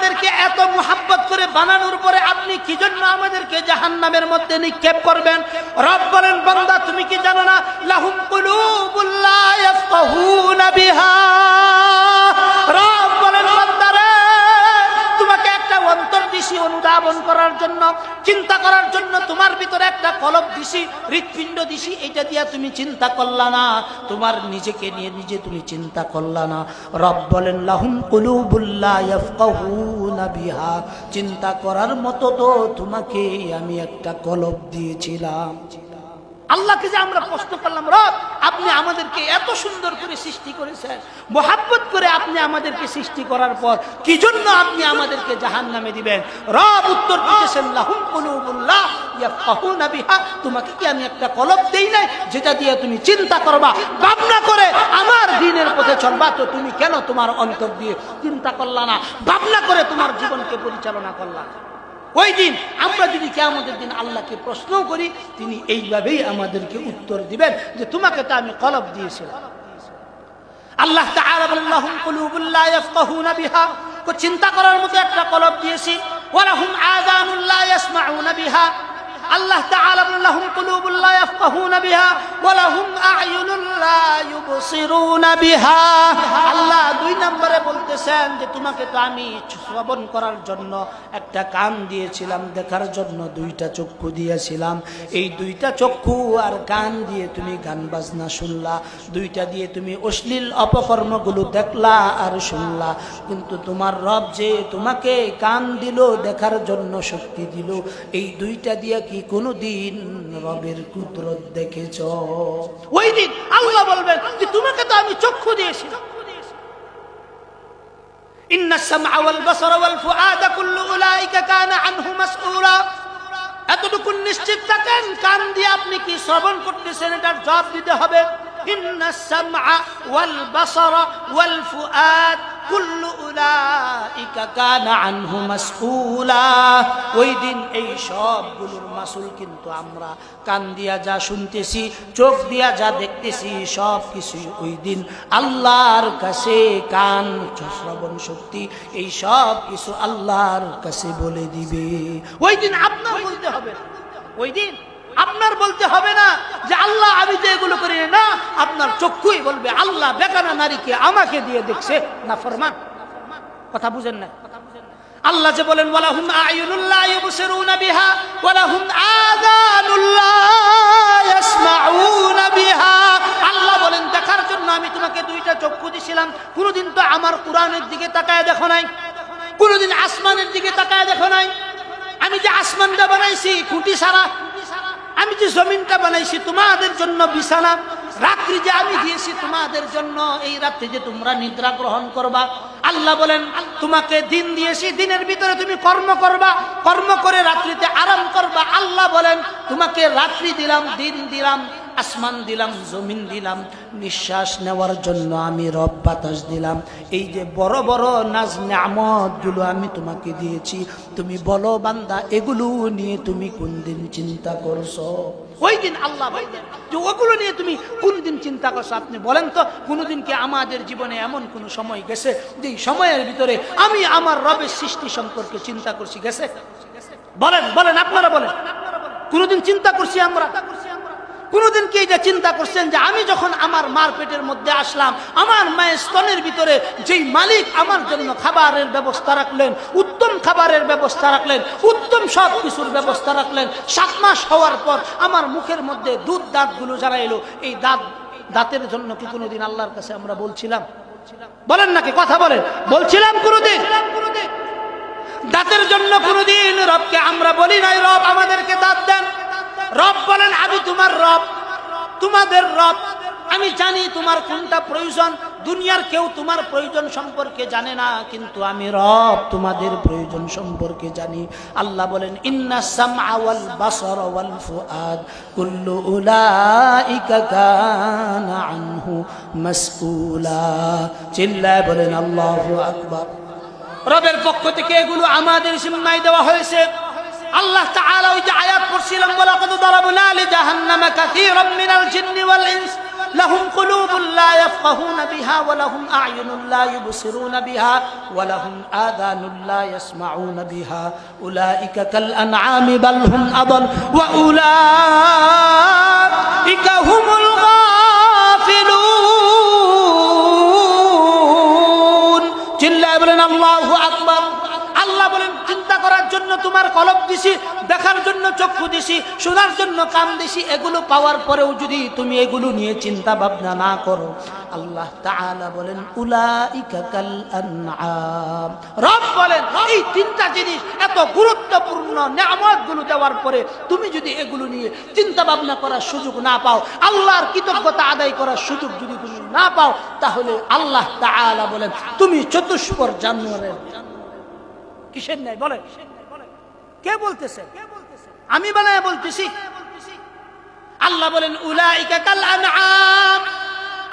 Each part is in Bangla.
আমাদেরকে এত মোহাব্বত করে বানানোর পরে আপনি কি জন্য আমাদেরকে জাহান নামের মধ্যে নিক্ষেপ করবেন? রব বলেন, বন্দা, তুমি কি জানো না? লাহুম কুলুবুল্লাহ ইয়াফকাহুনা বিহা। অনুধাবন করার জন্য, চিন্তা করার জন্য তোমার ভিতরে একটা কলব দিছি হৃৎপিণ্ড দিছি এটা দিয়া তুমি চিন্তা করলা না। তোমার নিজেকে নিয়ে নিজে তুমি চিন্তা করলা না। রব বলেন লাহুম কুলুবুল্লাহ বিহা। চিন্তা করার মতো তো তোমাকে আমি একটা কলব দিয়েছিলাম। আল্লাহকে যে আমরা প্রশ্ন করলাম, রব, আপনি আমাদেরকে এত সুন্দর করে সৃষ্টি করেছেন। মোহাব্বত করে আপনি আমাদেরকে সৃষ্টি করার পর কি জন্য আপনি আমাদেরকে জাহান নামে দিবেন? রব উত্তর বিহা। তোমাকে কি আমি একটা কলব দেই নাই? যেটা দিয়ে তুমি চিন্তা করবা, ভাবনা করে আমার দিনের পথে চলবা, তো তুমি কেন তোমার অন্তর দিয়ে চিন্তা করলা না? ভাবনা করে তোমার জীবনকে পরিচালনা করলা না। ওই দিন আমরা যদি কেমতের দিন আল্লাহকে প্রশ্ন করি, তিনি এইভাবেই আমাদেরকে উত্তর দিবেন যে তোমাকে তো আমি কলব দিয়েছিলাম। আল্লাহ বিহা। চিন্তা করার মতো একটা কলব দিয়েছি, ওয়া লাহুম ইয়াসমাউনা বিহা। আল্লাহ তাআলা বলেন, লাহুম ইয়াফকাহুনা বিহা। ওয়া লাহুম ইউবসিরুনা বিহা। নম্বরে বলতেছেন যে তোমাকে তো আমি শ্রবণ করার জন্য একটা কান দিয়েছিলাম, দেখার জন্য দুইটা চক্ষু দিয়েছিলাম। এই দুইটা চক্ষু আর কান দিয়ে তুমি গান বাজনা শুনলা, দুইটা দিয়ে তুমি অশ্লীল অপকর্মগুলো দেখলা আর শুনলা। কিন্তু তোমার রব যে তোমাকে কান দিল, দেখার জন্য শক্তি দিল, এই দুইটা দিয়ে কি কোনো দিন রবের কুদরত দেখেছ? ওই দিন আল্লাহ বলবেন যে তোমাকে তো আমি চক্ষু দিয়েছিলাম। إن السمع والبصر والفؤاد كل أولئك كان عنه مسؤولا এতটুকু নিশ্চিত থাকেন কান দিয়ে আপনি কি শ্রবণ করতেছেন এটার জবাব দিতে হবে ইন্না সামআ ওয়াল বাসারা ওয়াল ফুআদ কুল্লু উলাইকা কানা আনহু মাসউলা ওই দিন এই সবগুলোর মাসুল কিন্তু আমরা কান দিয়া যা শুনতেছি, চোখ দিয়া যা দেখতেছি, সব কিছুই ওই দিন আল্লাহর কাছে কান শ্রবণ শক্তি, এই সব কিছু আল্লাহর কাছে বলে দিবে ওই দিন আপনার বলতে হবে। ওই দিন আপনার বলতে হবে না যে আল্লাহ আমি তো এগুলো করি না আপনার চক্ষুই বলবে, আল্লাহ বেকানা নারীকে আমাকে দিয়ে দেখছে। না, ফরমান। কথা বুঝেন না আল্লাহ যে বলেন, ওয়ালাহুম আয়ুনুল্লাহ ইউবসিরুনা বিহা, ওয়ালাহুম আযানুল্লাহ বিহা। আল্লাহ বলেন, দেখার জন্য আমি তোমাকে দুইটা চক্ষু দিছিলাম। কোনোদিন তো আমার কোরআনের দিকে তাকায় দেখো নাই। কোনোদিন আসমানের দিকে তাকায় দেখো নাই। আমি যে আসমানটা বানাইছি, খুঁটি সারা আমি যে জমিনটা বানাইছি তোমাদের জন্য বিছানা, রাত্রি যে আমি দিয়েছি তোমাদের জন্য, এই রাত্রি যে তোমরা নিদ্রা গ্রহণ করবা, আল্লাহ বলেন, তোমাকে দিন দিয়েছি, দিনের ভিতরে তুমি কর্ম করবা, কর্ম করে রাত্রিতে আরাম করবা। আল্লাহ বলেন, তোমাকে রাত্রি দিলাম, দিন দিলাম আসমান দিলাম, জমিন দিলাম, নিঃশ্বাস নেওয়ার জন্য আমি রব বাতাস দিলাম। এই যে বড় বড় নাজ নামতগুলো আমি তোমাকে দিয়েছি, তুমি বলো বান্দা, এগুলো নিয়ে তুমি কোন দিন চিন্তা করছ? ওই দিন আল্লাহ যে ওগুলো নিয়ে তুমি কোন দিন চিন্তা করছ? আপনি বলেন তো, কোনোদিন কি আমাদের জীবনে এমন কোন সময় গেছে যে সময়ের ভিতরে আমি আমার রবের সৃষ্টি সম্পর্কে চিন্তা করছি গেছে? বলেন বলেন, আপনারা বলেন। কোনোদিন চিন্তা করছি আমরা? কোনোদিন কি এটা চিন্তা করছেন যে আমি যখন আমার মার পেটের মধ্যে আসলাম, আমার মায়ের স্তনের ভিতরে যেই মালিক আমার জন্য খাবারের ব্যবস্থা রাখলেন, উত্তম খাবারের ব্যবস্থা রাখলেন, উত্তম সব কিছুর ব্যবস্থা রাখলেন, সাত মাস হওয়ার পর আমার মুখের মধ্যে দুধ দাঁতগুলো যারা এলো এই দাঁত, দাঁতের জন্য কি কোনোদিন আল্লাহর কাছে আমরা বলছিলাম? বলেন নাকি, কথা বলেন। বলছিলাম কোনোদিন? দাঁতের জন্য কোনোদিন রবকে আমরা বলি নাই, রব আমাদেরকে দাঁত দেন। বলেন আমি তোমার রব, তোমাদের রব। আমি জানি তোমার কোনটা প্রয়োজন। দুনিয়ার কেউ তোমার প্রয়োজন সম্পর্কে জানে না, কিন্তু আমি রব তোমাদের প্রয়োজন সম্পর্কে জানি। আল্লাহ বলেন, ইন্না সামআ ওয়াল বাসার ওয়াল ফুআদ, কুল্লু উলাইকা কানা আনহু মাসউলা। চিল্লায় বলেন, আল্লাহু আকবার। রবের পক্ষ থেকে এগুলো আমাদের জিম্মায় দেওয়া হয়েছে। আল্লাহ তাআলা ওই যে আয়াত পড়ছিলাম ওয়ালাকাদ দারাবনা লিজাহান্নামা কাসীরাম মিনাল জিন্নি ওয়াল ইনস লাহুম কুলুবুল লা ইয়াফকাহুনা বিহা ওয়া লাহুম আ'য়ুনুন লা ইউবসিরুনা বিহা ওয়া লাহুম আযানুন লা ইয়াসমাউনা বিহা উলাইকা কাল আনআমি বাল হুম তোমার কলব দিছি, দেখার জন্য চক্ষু দিছি, শোনার জন্য কান দিছি, এগুলো পাওয়ার পরেও যদি তুমি এগুলো নিয়ে চিন্তা ভাবনা না করো, আল্লাহ তাআলা বলেন, উলাইকা কাল আনআম। রব বলেন, এই তিনটা জিনিস এত গুরুত্বপূর্ণ দেওয়ার পরে তুমি যদি এগুলো নিয়ে চিন্তা ভাবনা করার সুযোগ না পাও, আল্লাহর কৃতজ্ঞতা আদায় করার সুযোগ যদি তুমি না পাও, তাহলে আল্লাহ তাআলা বলেন, তুমি চতুষ্পর জানুয়ারের। কিসের নাই বলে কে বলতেছে? আমি বানায় বলতেছি। আল্লাহ বলেন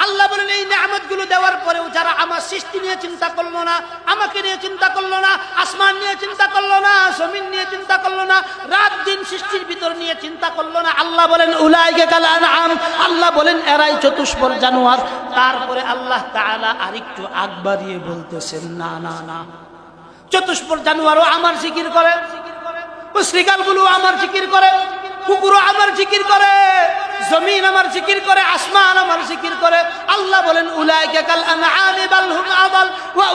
আল্লাহ বলেন, এই নিয়ামতগুলো দেওয়ার পরেও যারা আমার সৃষ্টি নিয়ে চিন্তা করল না, আমাকে নিয়ে চিন্তা করল না, আসমান নিয়ে চিন্তা করল না, জমিন নিয়ে চিন্তা করল না, রাত দিন সৃষ্টির ভিতর নিয়ে চিন্তা করল না, আল্লাহ বলেন, উলাইকা কাল আনআম। আল্লাহ বলেন, এরাই চতুষ্পর জানোয়ার। তারপরে আল্লাহ তাআলা আরেকটু আগ বাড়িয়ে বলতেছেন, না না না। চতুষ্পর জানুয়ারও আমার জিকির করে। শ্রীকালগুলো আমার জিকির করে, কুকুরও আমার জিকির করে, জমিন আমার জিকির করে, আসমান আমার জিকির করে। আল্লাহ বলেন, উলাইকা কাল আনআমি বাল হুম আদাল ওয়া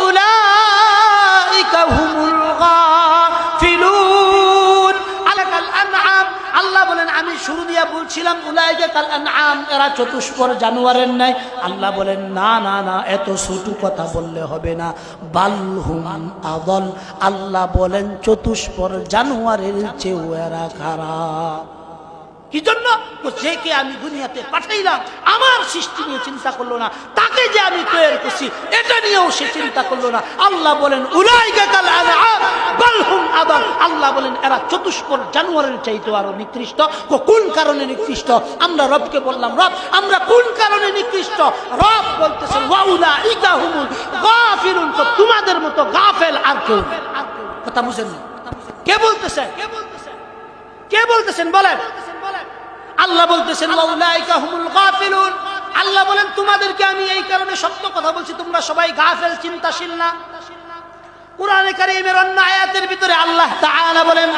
দিয়া বলছিলাম যে কাল আম এরা চতুষ্পর জানুয়ারের নাই আল্লাহ বলেন, না না না, এত ছোট কথা বললে হবে না। বাল্হুমান আদল। আল্লাহ বলেন, চতুষ্পর জানুয়ারের চেয়েও এরা খারাপ। কি জন্য ও যে কে আমি দুনিয়াতে পাঠাইলাম, আমার সৃষ্টি নিয়ে চিন্তা করল না, তাকে যে আমি তৈরি করছি, এটা নিয়েও সে চিন্তা করল না। আল্লাহ বলেন আদাল আল্লাহ বলেন, এরা চতুষ্পর জানুয়ারের চাইতে আরও নিকৃষ্ট। কোন কারণে নিকৃষ্ট? আমরা রবকে বললাম, রব, আমরা কোন কারণে নিকৃষ্ট? রব বলতেছেন ওয়াউলা ইকা হুমুল গাফিলুন। তো তোমাদের মতো গাফেল আর কেউ। কথা বুঝেন কে বলতেছে? কে বলতেছেন? বলেন। আল্লাহ বলতেছেন আল্লাহ বলেন, তোমাদেরকে আমি এই কারণে সত্য কথা বলছি, তোমরা সবাই গাফেল, চিন্তাশীল না। কোরআনে কারীমের অন্য আয়াতের ভিতরে আল্লাহ তাআলা বলেন,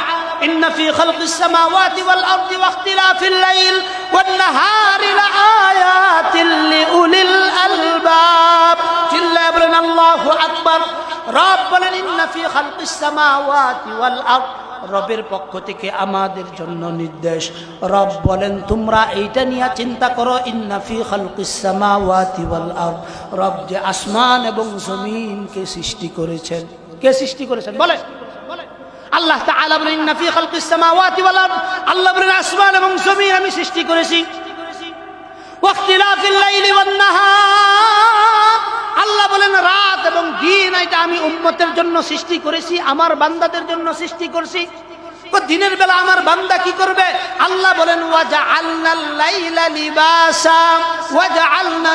ইন্না ফি খালকিস সামাওয়াতি ওয়াল আরদি ওয়া ইখতিলাফিল লাইল ওয়ান নাহারি লাআয়াতিল লিউলিল আলবাব। বলেন, আল্লাহু আকবার। রব বলেন, ইন্না ফি খালকিস সামাওয়াতি ওয়াল রবের পক্ষ থেকে আমাদের জন্য নির্দেশ। রব বলেন, তোমরা এইটা নিয়ে চিন্তা করো ইন্নাফি খালকিস সামাওয়াতি ওয়াল রব যে আসমান এবং জমিনকে সৃষ্টি করেছেন। কে সৃষ্টি করেছেন? বলে আল্লাহ তাআলা বলেন ইন্নাফি খালকিস সামাওয়াতি ওয়াল আরদ। আল্লাহ বলেন, আসমান এবং জমিন আমি সৃষ্টি করেছি। ওয়াখতিলাফিল লাইলি আল্লাহ বলেন, রাত এবং দিন এটা আমি উম্মতের জন্য সৃষ্টি করেছি, আমার বান্দাদের জন্য সৃষ্টি করেছি। দিনের বেলা আমার বান্দা কি করবে? আল্লাহ বলেন ওয়াজা আল্লাহ লাইলা লিবাসা ওয়াজা আল্লাহ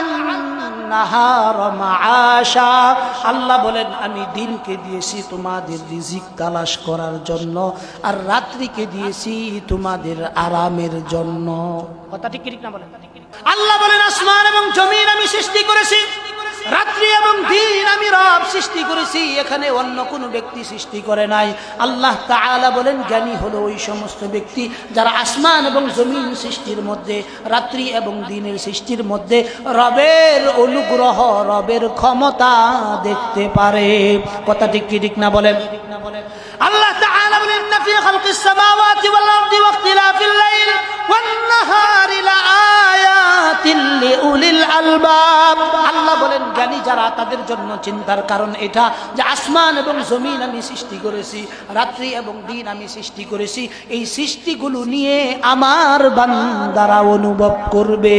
আল্লাহ বলেন, আমি দিনকে দিয়েছি তোমাদের রিজিক তালাশ করার জন্য, আর রাত্রিকে দিয়েছি তোমাদের আরামের জন্য। কথা ঠিক না বলেন? আল্লাহ বলেন, আসমান এবং জমিন আমি সৃষ্টি করেছি। রব সৃষ্টি করেছি এখানে অন্য কোনো ব্যক্তি সৃষ্টি করে নাই। আল্লাহ তাআলা বলেন জ্ঞানী হলো ওই সমস্ত ব্যক্তি যারা আসমান এবং জমিন সৃষ্টির মধ্যে রাত্রি এবং দিনের সৃষ্টির মধ্যে রবের অনুগ্রহ রবের ক্ষমতা দেখতে পারে। কথা ঠিক কি ঠিক না বলেন? আল্লাহ তাআলা বলেন আল্লাহ বলেন, জ্ঞানী যারা, তাদের জন্য চিন্তার কারণ এটা যে আসমান এবং জমিন আমি সৃষ্টি করেছি, রাত্রি এবং দিন আমি সৃষ্টি করেছি, এই সৃষ্টিগুলো নিয়ে আমার বান্দারা অনুভব করবে।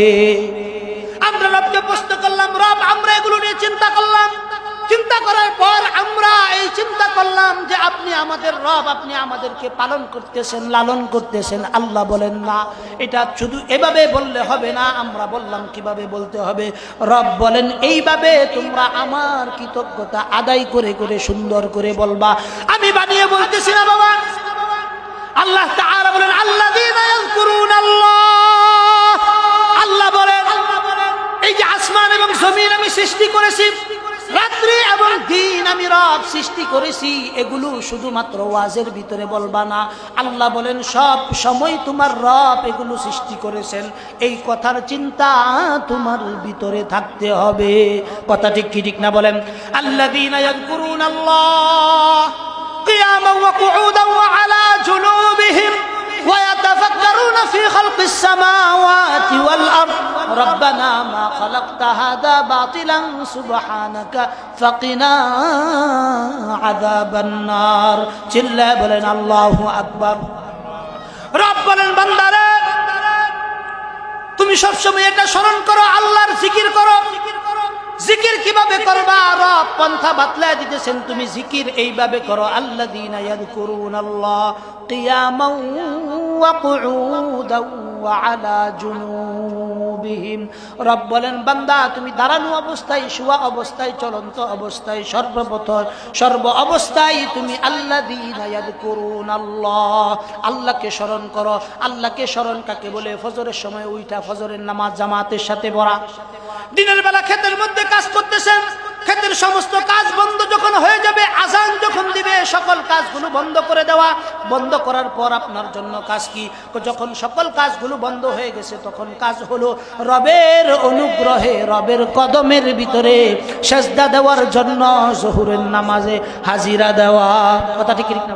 আমরা রবকে প্রশ্ন করলাম, রব, আমরা এগুলো নিয়ে চিন্তা করলাম। চিন্তা করার পর আমরা এই চিন্তা করলাম যে আপনি আমাদের রব, আপনি আমাদেরকে পালন করতেছেন, লালন করতেছেন। আল্লাহ বলেন, না, এটা শুধু এভাবে বললে হবে না, আমরা বললাম কীভাবে বলতে হবে? রব বলেন, এইভাবে তোমরা আমার কৃতজ্ঞতা আদায় করে করে, সুন্দর করে বলবা। আমি বানিয়ে বলতেছি না, বাবা। আল্লাহ বলেন, আল্লাযীনা করুন আল্লাহ। আল্লাহ বলেন, এই যে আসমান এবং জমিন আমি সৃষ্টি করেছি রাত্রি এবং দিন আমি রব সৃষ্টি করেছি এগুলো শুধুমাত্র ওয়াজের ভিতরে বলবা না আল্লাহ বলেন সব সময় তোমার রব এগুলো সৃষ্টি করেছেন এই কথার চিন্তা তোমার ভিতরে থাকতে হবে কথা ঠিক কি ঠিক না বলেন আল্লাহ দিন আল্লাহ قياما وقعودا وعلى جنوبهم ويتفكرون في خلق السماوات والأرض ربنا ما خلقت هذا باطلا سبحانك فقنا عذاب النار جل بلن الله أكبر রব বলেন বান্দারে তুমি সবসময় এটা স্মরণ করো আল্লাহর জিকির করো জিকির কীভাবে করবা? রব পন্থা বাতলা দিতেছেন, তুমি জিকির এইভাবে করো। আল্লাহ দিন করুন আল্লাহ কিয়াম ওয়া কুউদাও ওয়া আলা রব বলেন, বান্দা, তুমি দাঁড়ানো অবস্থায়, শুয়া অবস্থায়, চলন্ত অবস্থায়, সর্বপ্রথম, সর্ব অবস্থায় তুমি আল্লাহ ইয়াদকুরুন আল্লাহ আল্লাহকে স্মরণ করো। আল্লাহকে স্মরণ কাকে বলে? ফজরের সময় উইটা ফজরের নামাজ, জামাতের সাথে পড়া। দিনের বেলা ক্ষেতের মধ্যে কাজ করতেছেন। ক্ষেতের সমস্ত কাজ বন্ধ যখন হয়ে যাবে আজান যখন দিবে, সকল কাজগুলো বন্ধ করে দেওয়া। বন্ধ করার পর আপনার জন্য কাজ কি? যখন সকল কাজগুলো বন্ধ হয়ে গেছে, তখন কাজ হলো রবের অনুগ্রহে, রবের কদমের ভিতরে সেজদা দেওয়ার জন্য জহুরের নামাজে হাজিরা দেওয়া। কথা ঠিক না